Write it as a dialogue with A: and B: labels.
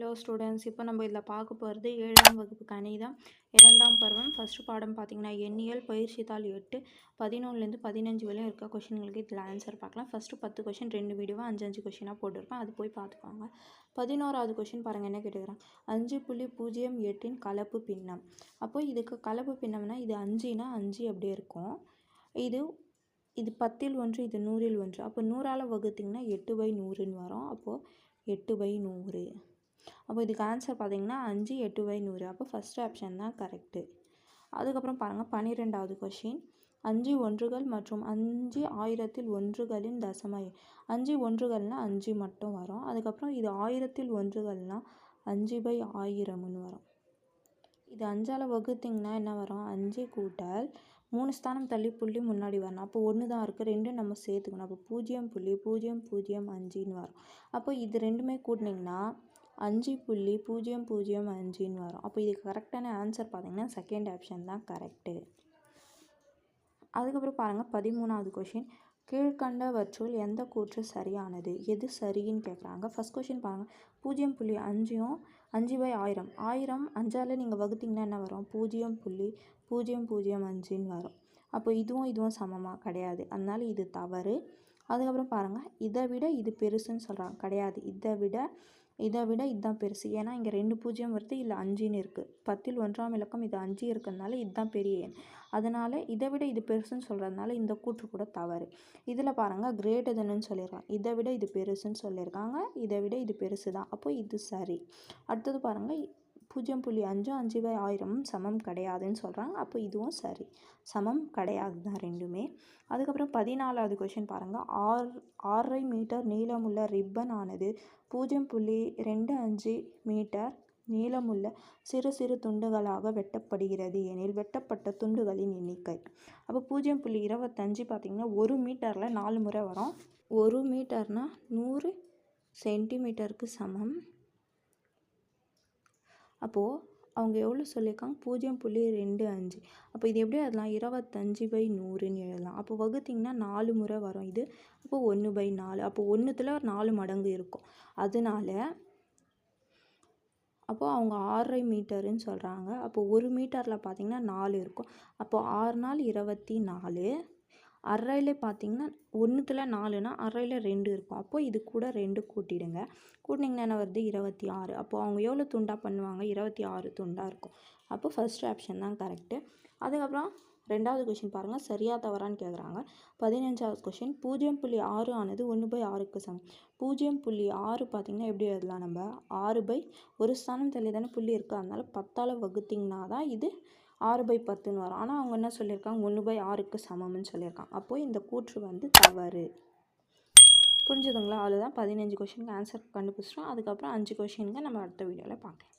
A: Hello students இப்போ நம்ம இதில் பார்க்க போகிறது ஏழாம் வகுப்பு கணிதம் இரண்டாம் பருவம். ஃபஸ்ட்டு பாடம் பார்த்தீங்கன்னா எண்ணியல் பயிற்சி தாள் எட்டு பதினொன்றுலேருந்து பதினஞ்சு வரையும் இருக்க கொஷின்களுக்கு இதில் ஆன்சர் பார்க்கலாம். ஃபஸ்ட்டு பத்து கொஷின் ரெண்டு வீடியோவாக அஞ்சு அஞ்சு கொஷினாக போட்டிருப்பேன். அது போய் பார்த்துக்கோங்க. பதினோராவது கொஷின் பாருங்கள் என்ன கேட்டுக்கிறேன்? அஞ்சு புள்ளி பூஜ்ஜியம் எட்டின் கலப்பு பின்னம். அப்போ இதுக்கு கலப்பு பின்னம்னா இது அஞ்சுனா அஞ்சு அப்படியே இருக்கும். இது இது பத்தில் ஒன்று இது நூறில் ஒன்று. அப்போ நூறால் வகுத்திங்கன்னா எட்டு பை நூறுன்னு வரும். அப்போது எட்டு பை நூறு. அப்போ இதுக்கு ஆன்சர் பார்த்தீங்கன்னா அஞ்சு எட்டு பை நூறு. அப்போ ஃபஸ்ட் ஆப்ஷன் தான் கரெக்டு அதுக்கப்புறம் பாருங்கள் பன்னிரெண்டாவது கொஷின் அஞ்சு ஒன்றுகள் மற்றும் அஞ்சு ஆயிரத்தில் ஒன்றுகளின் தசம அஞ்சு ஒன்றுகள்னால் அஞ்சு மட்டும் வரும். அதுக்கப்புறம் இது ஆயிரத்தில் ஒன்றுகள்னால் அஞ்சு பை ஆயிரம்னு வரும். இது அஞ்சால் வகுத்திங்கன்னா என்ன வரும்? அஞ்சு கூட்டல் மூணு ஸ்தானம் தள்ளி புள்ளி முன்னாடி வரணும். அப்போ ஒன்று தான் இருக்குது ரெண்டும் நம்ம சேர்த்துக்கணும். அப்போ பூஜ்ஜியம் புள்ளி பூஜ்ஜியம் பூஜ்ஜியம் அஞ்சுன்னு வரும். அப்போ இது ரெண்டுமே கூட்டினீங்கன்னா அஞ்சு புள்ளி பூஜ்ஜியம் பூஜ்ஜியம் அஞ்சுன்னு வரும். அப்போ இதுக்கு கரெக்டான ஆன்சர் பார்த்திங்கன்னா செகண்ட் ஆப்ஷன் தான் கரெக்டு அதுக்கப்புறம் பாருங்கள் பதிமூணாவது கொஷின் கீழ்கண்டவற்றுள் எந்த கூற்று சரியானது? எது சரின்னு கேட்குறாங்க ஃபஸ்ட் கொஷின் பாருங்கள் பூஜ்ஜியம் புள்ளி அஞ்சும் அஞ்சு பை ஆயிரம். ஆயிரம் அஞ்சால் நீங்கள் வகுத்திங்கன்னா என்ன வரும்? பூஜ்ஜியம் புள்ளி பூஜ்ஜியம் பூஜ்ஜியம் அஞ்சுன்னு வரும். அப்போ இதுவும் இதுவும் சமமாக கிடையாது. அதனால் இது தவறு. அதுக்கப்புறம் பாருங்கள் இதை விட இது பெருசுன்னு சொல்கிறாங்க கிடையாது. இதை விட இதை விட இதுதான் பெருசு. ஏன்னா இங்கே ரெண்டு பூஜ்ஜியம் வருது இல்லை அஞ்சுன்னு இருக்குது பத்தில் ஒன்றாம் இலக்கம் இது அஞ்சு இருக்கிறதுனால இதுதான் பெரிய எண். அதனால் இதை விட இது பெருசுன்னு சொல்கிறதுனால இந்த கூற்று கூட தவறு. இதில் பாருங்கள் கிரேட்டர் தென்னு சொல்லியிருக்காங்க. இதை விட இது பெருசுன்னு சொல்லியிருக்காங்க இதை விட இது பெருசு தான் அப்போ இது சரி. அடுத்தது பாருங்கள் பூஜ்ஜியம் புள்ளி அஞ்சும் அஞ்சு பை ஆயிரமும் சமம் கிடையாதுன்னு சொல்கிறாங்க அப்போ இதுவும் சரி. சமம் கிடையாது தான் ரெண்டுமே. அதுக்கப்புறம் பதினாலாவது கொஷின் பாருங்கள் ஆறு ஆறரை மீட்டர் நீளமுள்ள ரிப்பன் ஆனது பூஜ்ஜியம் புள்ளி ரெண்டு அஞ்சு மீட்டர் நீளமுள்ள சிறு சிறு துண்டுகளாக வெட்டப்படுகிறது எனில் வெட்டப்பட்ட துண்டுகளின் எண்ணிக்கை. அப்போ பூஜ்ஜியம் புள்ளி இருபத்தஞ்சு பார்த்திங்கன்னா ஒரு மீட்டரில் நாலு முறை வரும். ஒரு மீட்டர்னால் நூறு சென்டிமீட்டருக்கு சமம். அப்போது அவங்க எவ்வளோ சொல்லியிருக்காங்க? பூஜ்ஜியம் புள்ளி ரெண்டு அஞ்சு. அப்போ இது எப்படி எழுதலாம்? இருபத்தஞ்சி பை நூறுன்னு எழுதலாம். அப்போ வகுத்திங்கன்னா நாலு முறை வரும் இது. அப்போ ஒன்று பை நாலு. அப்போ ஒன்றுத்தில் நாலு மடங்கு இருக்கும். அதனால அப்போது அவங்க ஆறரை மீட்டருன்னு சொல்கிறாங்க அப்போது ஒரு மீட்டரில் பார்த்திங்கன்னா நாலு இருக்கும். அப்போது ஆறு நாள் இருபத்தி நாலு. அரையில் பார்த்தீங்கன்னா ஒன்றுத்தில் நாலுனா அரையில் ரெண்டு இருக்கும். அப்போது இது கூட ரெண்டு கூட்டிடுங்க. கூட்டினீங்கன்னா என்ன வருது? இருபத்தி ஆறு. அப்போது அவங்க எவ்வளோ துண்டாக பண்ணுவாங்க? இருபத்தி ஆறு துண்டாக இருக்கும். அப்போ ஃபஸ்ட் ஆப்ஷன் தான் கரெக்டு அதுக்கப்புறம் ரெண்டாவது கொஷின் பாருங்கள் சரியாக தவறான்னு கேட்குறாங்க பதினஞ்சாவது கொஷின் பூஜ்ஜியம் புள்ளி ஆறு ஆனது ஒன்று பை ஆறுக்கு சமம். பூஜ்ஜியம் புள்ளி ஆறு பார்த்திங்கன்னா எப்படி எழுதலாம் நம்ம? ஆறு பை ஒரு ஸ்தானம் தள்ளி தானே புள்ளி இருக்குது அதனால் பத்தால் வகுத்திங்கன்னா தான் இது ஆறு பை பத்துன்னு வரும். ஆனால் அவங்க என்ன சொல்லியிருக்காங்க? ஒன்று பை ஆறுக்கு சமம்னு சொல்லியிருக்காங்க. அப்போது இந்த கூற்று வந்து தவறு. புரிஞ்சுதுங்களா? அவ்வளோதான் பதினஞ்சு கொஷினுக்கு ஆன்சர் கண்டுபிடிச்சிட்டோம். அதுக்கப்புறம் அஞ்சு கொஷினுக்கு நம்ம அடுத்த வீடியோவில் பார்க்கலாம்.